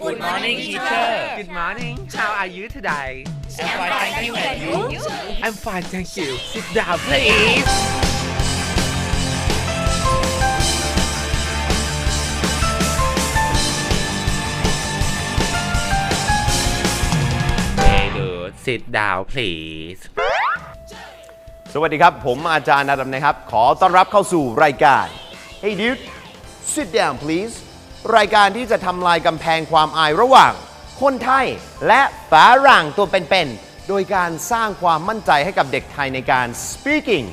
Good morning teacher Good morning How are you today I'm fine thank you and you I'm fine thank you Sit down please Hey dude sit down please สวัสดีครับ ผมอาจารย์อาดัมนะครับ ขอต้อนรับเข้าสู่รายการ Hey dude sit down please รายการที่จะทำลายกำแพงความอายระหว่าง คนไทยและฝรั่งตัวเป็นๆ โดยการสร้างความมั่นใจให้กับเด็กไทยในการ speaking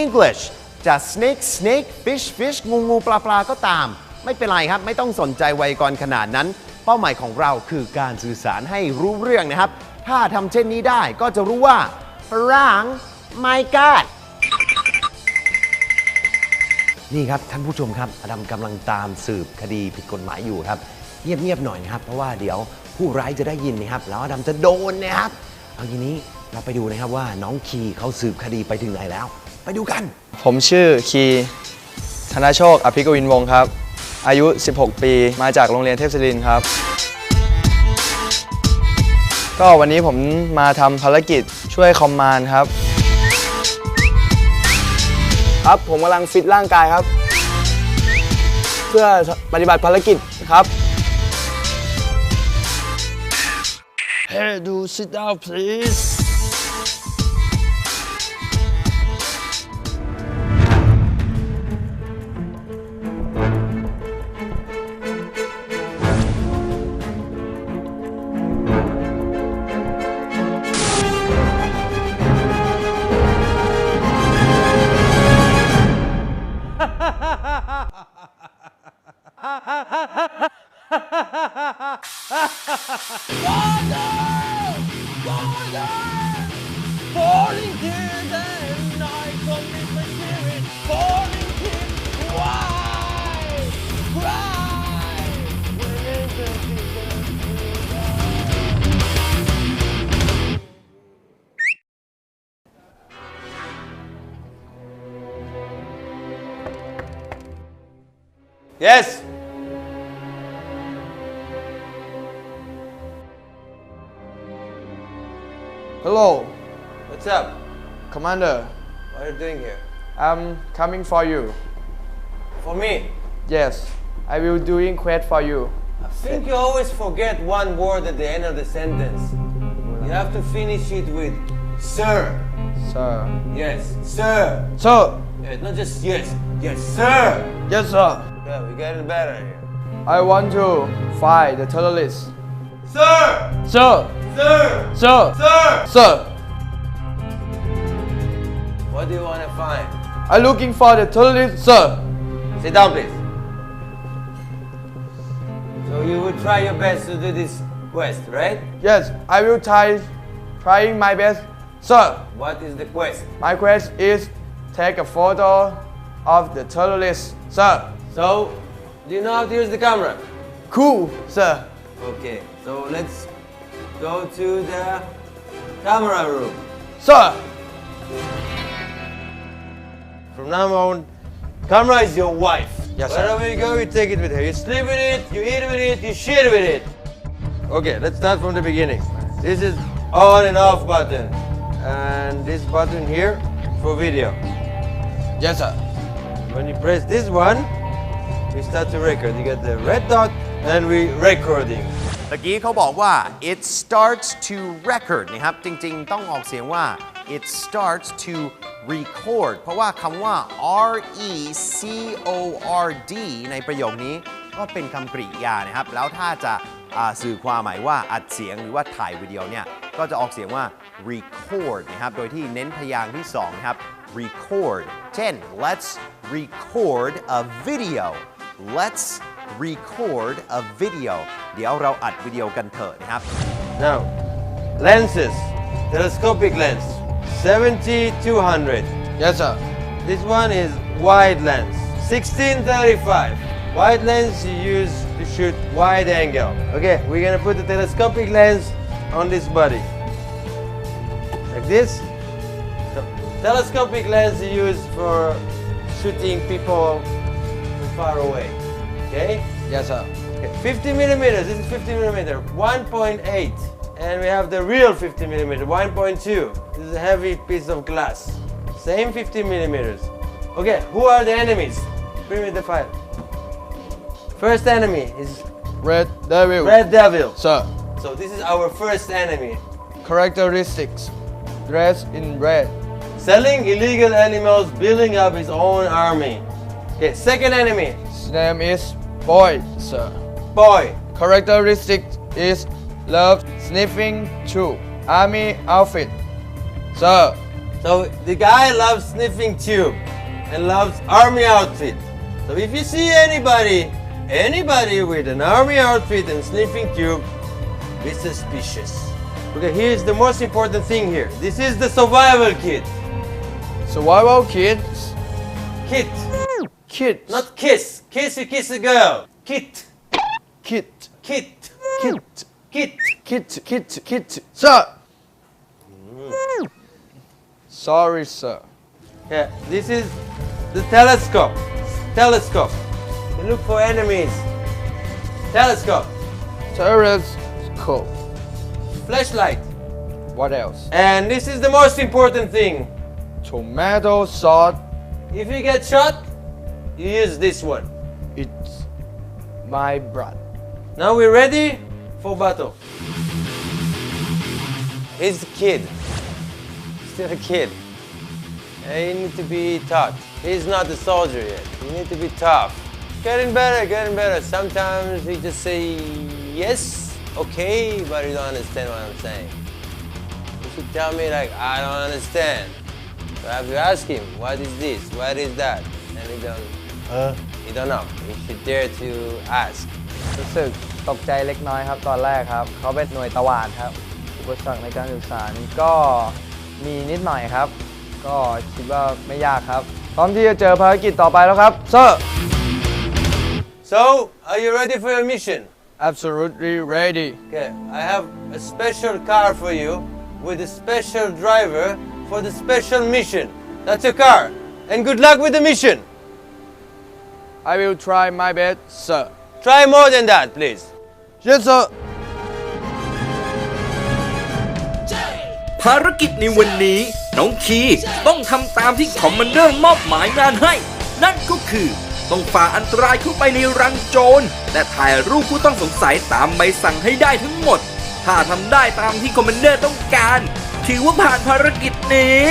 English จะ snake snake fish fish งูงูปลาปลาก็ตาม ไม่เป็นไรครับ ไม่ต้องสนใจไวยากรณ์ขนาดนั้น เป้าหมายของเราคือการสื่อสารให้รู้เรื่องนะครับ ถ้าทำเช่นนี้ได้ก็จะรู้ว่าฝรั่ง my god นี่ครับท่านผู้ชมครับอดัมกำลังตามสืบคดีผิดกฎหมายอยู่ครับ เงียบๆหน่อยนะครับเพราะว่าเดี๋ยวผู้ร้ายจะได้ยินนะครับแล้วอดัมจะโดนนะครับ เอาทีนี้เราไปดูนะครับว่าน้องคีเขาสืบคดีไปถึงไหนแล้ว ไปดูกัน ผมชื่อคีธนโชค อภิกวินวงศ์ครับ อายุ 16 ปีมาจากโรงเรียนเทพศิรินครับ ก็วันนี้ผมมาทำภารกิจช่วยคอมมานด์ครับ ครับ ผมกำลังฟิตร่างกายครับ เพื่อปฏิบัติภารกิจครับ Hey do sit down please Yes. Hello, What's up? Commander. What are you doing here? I'm coming for you. For me? Yes, I will doing quest for you. I think you always forget one word at the end of the sentence. You have to finish it with sir. Sir. Yes, sir. Sir. Yeah, not just yes. Yes, sir. Yes, sir. Yeah, we're getting better here. I want to find the terrorists. Sir! Sir. Sir! Sir. Sir! Sir. What do you want to find? I'm looking for the terrorists, sir. Sit down, please. So you will try your best to do this quest, right? Yes, I will try trying my best. Sir, What is the quest? my quest is take a photo of the terrorists. Sir. So, do you know how to use the camera? Cool, sir. Okay, so let's go to the camera room. Sir. From now on, camera is your wife. Yes, sir. Wherever you go, you take it with her. You sleep with it, you eat with it, you shit with it. Okay, let's start from the beginning. This is on and off button. And this button here for video. Yes, sir. When you press this one, we start to record. You get the red dot, and we recording. ตะกี้เขาบอกว่า it starts to record นะครับ จริงๆ ต้องออกเสียงว่า it starts to record เพราะว่าคำว่า R E C O R D ในประโยคนี้ก็เป็นคำกริยานะครับ แล้วถ้าจะสื่อความหมายว่าอัดเสียงหรือว่าถ่ายวิดีโอเนี่ย ก็จะออกเสียงว่า record นะครับ โดยที่เน้นพยางค์ที่2นะครับ record เช่น let's record a video let's record a video เดี๋ยวเราอัดวิดีโอกันเถอะนะครับ Now, lenses. Telescopic lens. 70 200. Yes, sir. This one is wide lens. 1635. Wide lens you use to shoot wide angle. Okay, we're gonna put the telescopic lens on this body. Like this. So, telescopic lens you use for shooting people far away. Okay? Yes, sir. Okay. 50 millimeters. This is 50 millimeter. 1.8. And we have the real 50 millimeter. 1.2. This is a heavy piece of glass. Same 50 millimeters. Okay, who are the enemies? Bring me the file. First enemy is Red Devil Red Devil. Sir So this is our first enemy. characteristics dressed in red Selling illegal animals, building up his own army. Okay, second enemy. his name is Boy Sir Boy. characteristic is love sniffing chew army outfit Sir So the guy loves sniffing tube and loves army outfit. So if you see anybody, anybody with an army outfit and sniffing tube, be suspicious. Okay, here's the most important thing here. This is the survival kit. survival kit? Kit, kids not kiss. Kiss you kiss a girl. Kit, kit kit, kit kit. kit kit kit Sir sorry sir Yeah, this is the telescope. Telescope. You look for enemies. Telescope. telescope Flashlight. what else And this is the most important thing. tomato sauce If you get shot, you use this one. it's my blood Now we're ready for battle. He's a kid. Still a kid. And you need to be taught. He's not a soldier yet. You need to be tough. Getting better, getting better. Sometimes he just say yes, okay, but you don't understand what I'm saying. You should tell me like I don't understand. So I have to ask him, what is this? What is that? And he don't uh he don't know. You should dare to ask. รู้สึกตกใจเล็กน้อยครับตอนแรกครับ เขาเป็นหน่วยตวาดครับอุปสรรคในการสื่อสารก็มีนิดหน่อยครับ ก็คิดว่าไม่ยากครับ พร้อมที่จะเจอภารกิจต่อไปแล้วครับ Sir So, are you ready for your mission? absolutely ready Okay, I have a special car for you with a special driver for the special mission. That's your car. And good luck with the mission. I will try my best sir Try more than that, please. yes sir ภารกิจในวันนี้ น้องคีต้องทำตามที่คอมมานเดอร์มอบหมายงานให้ นั่นก็คือ ต้องฝ่าอันตรายเข้าไปในรังโจรและถ่ายรูปผู้ต้องสงสัยตามใบสั่งให้ได้ทั้งหมด ถ้าทำได้ตามที่คอมมานเดอร์ต้องการ ถือว่าผ่านภารกิจนี้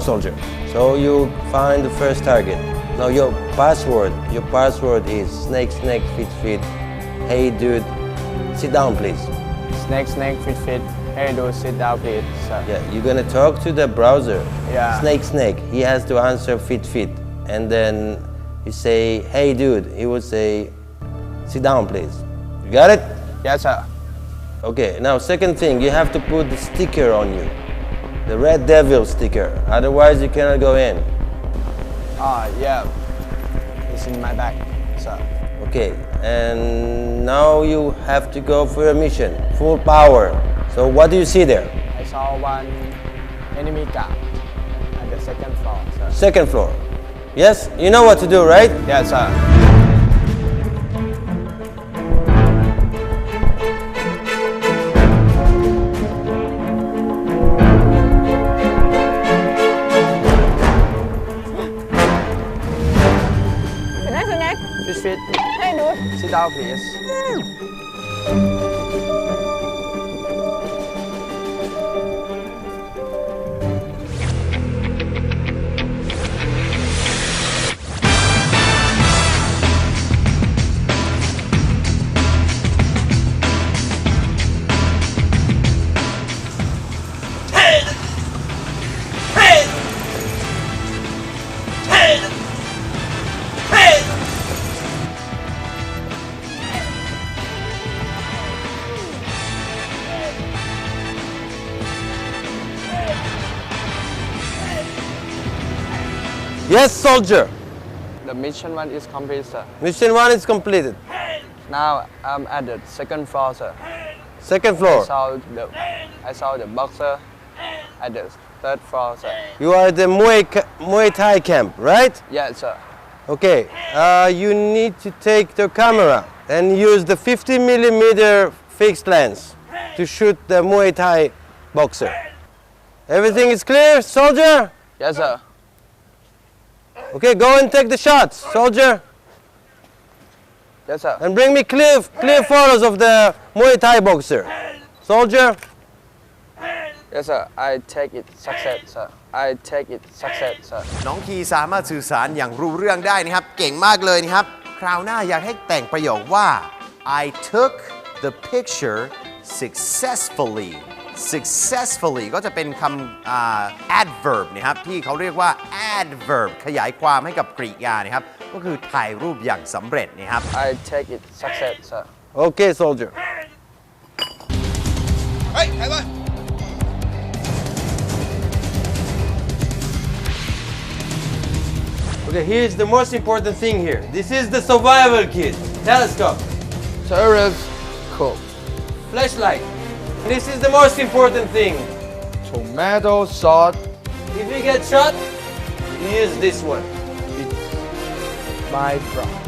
Soldier. So you find the first target. Now your password, your password is snake, snake, fit, fit. Hey, dude, sit down, please. snake snake fit fit hey dude, sit down please sir Yeah, you're gonna talk to the browser. Yeah. Snake, snake. He has to answer fit, fit. And then you say, hey, dude. He will say, sit down, please. You got it? yes sir Okay, now second thing, you have to put the sticker on you. The Red Devil sticker. Otherwise, you cannot go in. ah yeah it's in my bag sir Okay, and now you have to go for your mission. Full power. So what do you see there? I saw one enemy guard at the second floor sir Second floor. Yes, you know what to do, right? yes sir ดู Yes, soldier. The mission one is complete, sir. Mission one is completed. Now I'm at the second floor, sir. Second I floor. saw the I saw the boxer at the third floor, sir. You are at the Muay, Muay Thai camp, right? Yes, sir. Okay. Uh, you need to take the camera and use the 50 millimeter fixed lens to shoot the Muay Thai boxer. Everything is clear, soldier? Yes, sir. Okay, go and take the shots, soldier. Yes, sir. And bring me clear, clear photos of the Muay Thai boxer. Soldier, Yes, sir. I take it success, sir. I take it success, sir. น้องคีสามารถสื่อสารอย่างรู้เรื่องได้นะครับ เก่งมากเลยนะครับ คราวหน้าอยากให้แต่งประโยคว่า I took the picture successfully successfully ก็จะเป็นคำอ่า adverb นะครับที่เขาเรียกว่า adverb ขยายความให้กับกริยานะครับ ก็คือถ่ายรูปอย่างสำเร็จนะครับ I take it success, sir. Okay, soldier. Okay, here's the most important thing here. This is the survival kit. Telescope, Telescope. flashlight. This is the most important thing. Tomato sauce. If you get shot, use this one. My bro.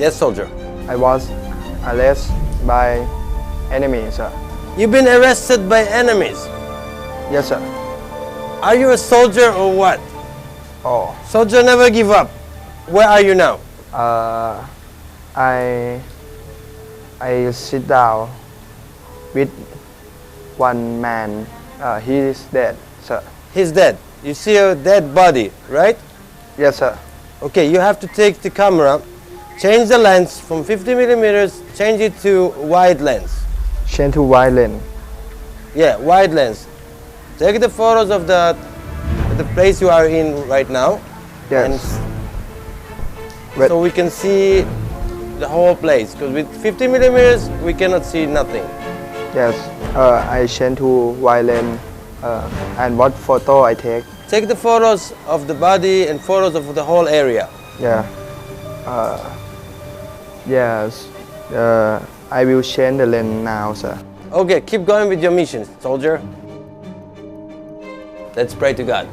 Yes, soldier. I was arrested by enemies, sir. You've been arrested by enemies. Yes, sir. Are you a soldier or what? Oh, Soldier never give up. Where are you now? uh, I I sit down with one man. Uh, he is dead, sir. He's dead. You see a dead body, right? Yes, sir. Okay, you have to take the camera, change the lens from 50 millimeters, change it to wide lens. Change to wide lens. Yeah, wide lens. Take the photos of the the place you are in right now, Yes. and so we can see the whole place. Because with 50 millimeters, we cannot see nothing. Yes. Uh, I change to violin. Uh, and what photo I take? Take the photos of the body and photos of the whole area. Yeah. Uh, yes. Uh, I will change the lens now, sir. Okay, keep going with your mission, soldier. Let's pray to God.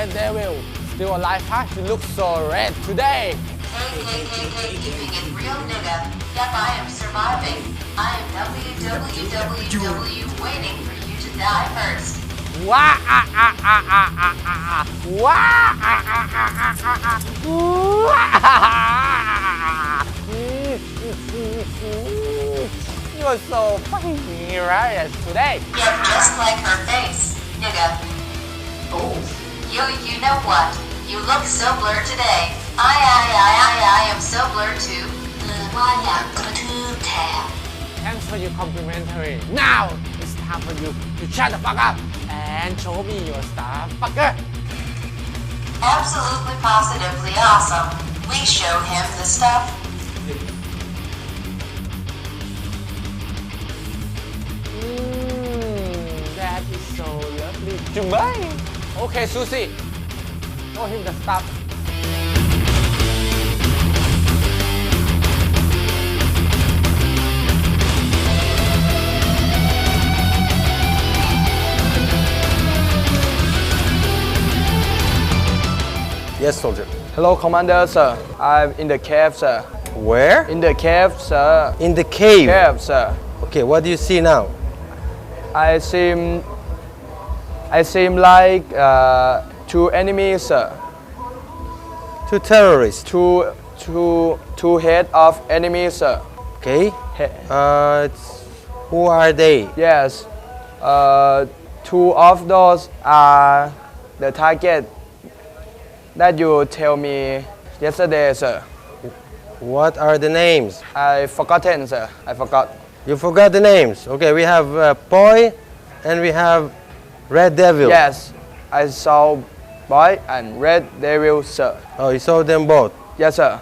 Red Devil. Still alive, huh? She looks so red today. Yep, I am surviving. I am WWW waiting for you to die first. Wah ah ah ah ah ah ah Wah ah ah ah ah ah ah Wah You're so fucking hilarious today. You're just like her face, nigga. Oh you, you know what? You look so blurred today. I, I, I, I, I am so blurred too. Uh, why not YouTube tab? Thanks for your complimentary. Now it's time for you to shut the fuck up and show me your stuff, fucker. Absolutely positively awesome. We show him the stuff. Mmm, that is so lovely. Jumai. Okay, Susie. Show him the stuff. Yes, soldier. Hello, Commander, sir. I'm in the cave, sir. Where? In the cave, sir. In the cave. Cave, sir. Okay, what do you see now? I seem, I seem like uh, two enemies, sir. Two terrorists. Two, two, two head of enemies, sir. Okay. He- Uh, it's, who are they? yes. Uh, two of those are the target that you tell me yesterday, sir. What are the names? I forgotten, sir. I forgot. You forgot the names. Okay, we have uh, Boy and we have Red Devil. Yes, I saw boy and red devil, sir. Oh, you saw them both. Yes, sir.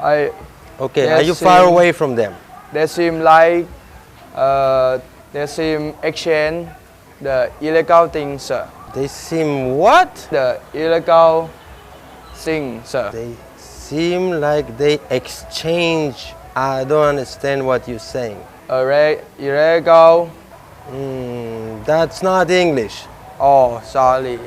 I Okay, are you far away from them? they seem like uh, they seem exchange the illegal thing, sir. They seem what? The illegal thing, sir. They seem like they exchange. I don't understand what you're saying. Illegal. Mm, that's not English. Oh, sorry.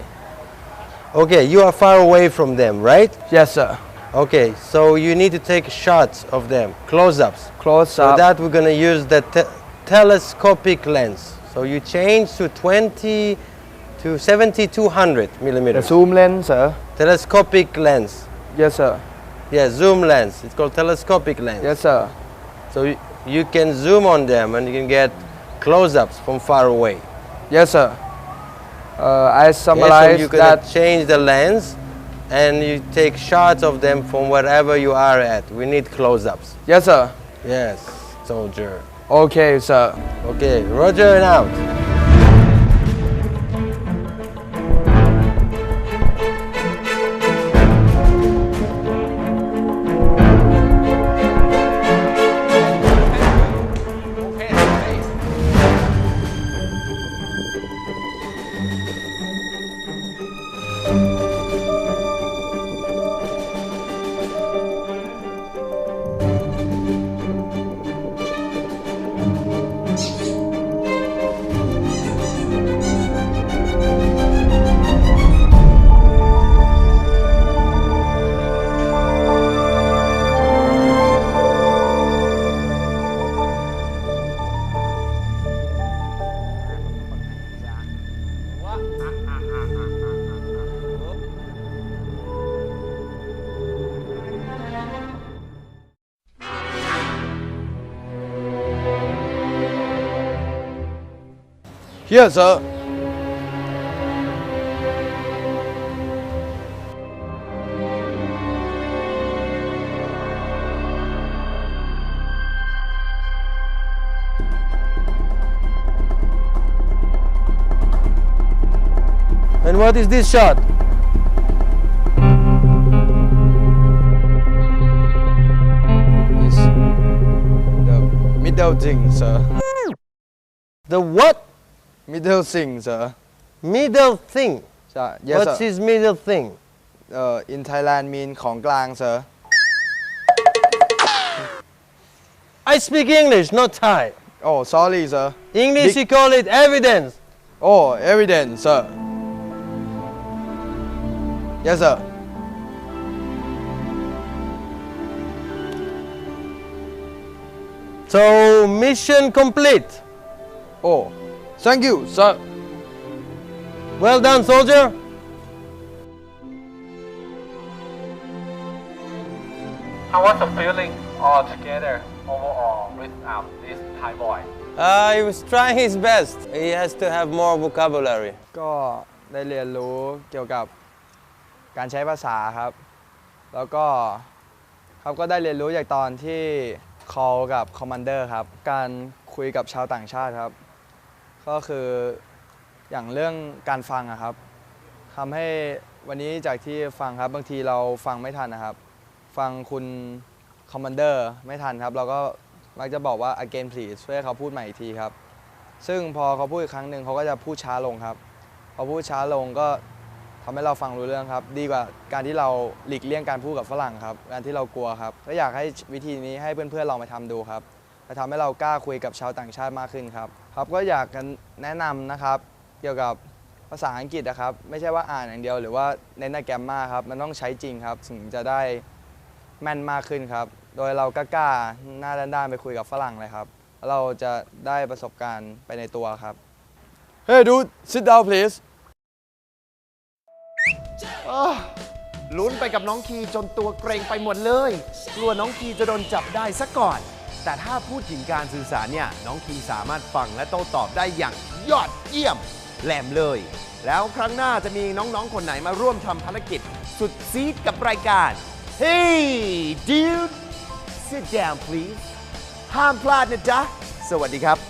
Okay, you are far away from them, right? Yes, sir. Okay, so you need to take shots of them, close-ups. Close For up. that, we're gonna use the te- telescopic lens. So you change to 20 to 7200 the millimeters. zoom lens, sir. Telescopic lens. Yes, sir. Yeah, zoom lens. It's called telescopic lens. Yes, sir. So you, you can zoom on them and you can get close-ups from far away. Yes, sir. Uh, I Okay, so summarize you're that. change the lens and you take shots of them from wherever you are at. We need close-ups. Yes, sir. Yes, soldier. Okay, sir. Okay, Roger and out. Here, sir. And what is this shot? Is the middle thing, sir. Hmm. The what? Middle thing, sir. Middle thing. Sir, yes, What's sir. his middle thing? Uh, in Thailand mean ของกลาง sir. I speak English, not Thai. Oh, sorry, sir. English, Big- you call it evidence. Oh, evidence, sir. Yes, sir. So, mission complete. Oh thank you sir Well done, soldier. How was the feeling all together overall with um, this Thai boy? Uh, he was trying his best. He has to have more vocabulary. ก็ได้เรียนรู้เกี่ยวกับการใช้ภาษาครับ แล้วก็เขาก็ได้เรียนรู้จากตอนที่ call กับ commander ครับ การคุยกับชาวต่างชาติครับ ก็คืออย่างเรื่องการฟังอะครับทำให้วันนี้จากที่ฟังครับบางทีเราฟังไม่ทันนะครับ ฟังคุณ commander ไม่ทันครับ เราก็มักจะบอกว่า again please ช่วยเขาพูดใหม่อีกทีครับ ซึ่งพอเขาพูดอีกครั้งหนึ่งเขาก็จะพูดช้าลงครับ พอพูดช้าลงก็ทำให้เราฟังรู้เรื่องครับ ดีกว่าการที่เราหลีกเลี่ยงการพูดกับฝรั่งครับ การที่เรากลัวครับ ก็อยากให้วิธีนี้ให้เพื่อนๆลองไปทำดูครับจะทำให้เรากล้าคุยกับชาวต่างชาติมากขึ้นครับ ครับก็อยากกันแนะนำนะครับ เกี่ยวกับภาษาอังกฤษนะครับ ไม่ใช่ว่าอ่านอย่างเดียวหรือว่าเน้นในแกรมมาครับ มันต้องใช้จริงครับ ถึงจะได้แม่นมากขึ้นครับ โดยเรากล้าๆหน้าด้านๆไปคุยกับฝรั่งเลยครับแล้วเราจะได้ประสบการณ์ไปในตัวครับ Hey dude sit down please ลุ้นไปกับน้องคีจนตัวเกรงไปหมดเลย กลัวน้องคีจะโดนจับได้ซะก่อน แต่ถ้าพูดถึงการสื่อสารเนี่ยน้องคีสามารถฟังและโต้ตอบได้อย่างยอดเยี่ยมแหลมเลย แล้วครั้งหน้าจะมีน้องๆคนไหนมาร่วมทำภารกิจ สุดซีดกับรายการ Hey dude sit down please ห้ามพลาดนะจ๊ะ สวัสดีครับ